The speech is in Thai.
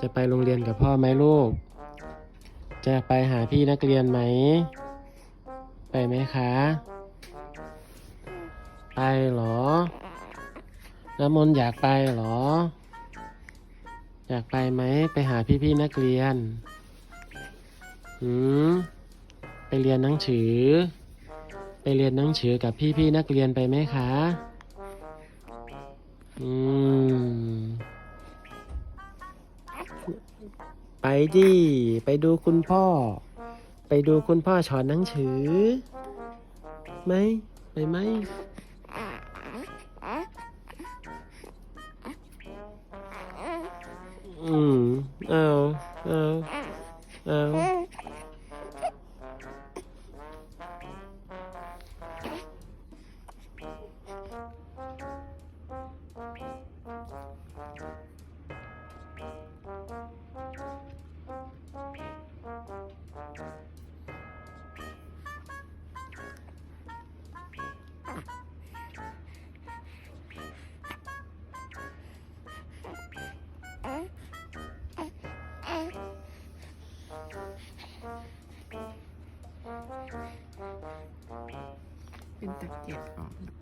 จะไปโรงเรียนกับพ่อไหมลูก จะไปหาพี่นักเรียนไหม ไปไหมคะ ไปหรอ น้ำมนต์อยากไปหรอ อยากไปไหม ไปหาพี่ๆนักเรียน หืม ไปเรียนหนังสือ ไปเรียนหนังสือกับพี่ๆนักเรียนไปไหมคะ อืม ไปดิ ไปดูคุณพ่อ ไปดูคุณพ่อสอนหนังสือไหมไปไหมอืมเอาเอาเอา เป็นตะเกียบออกนะ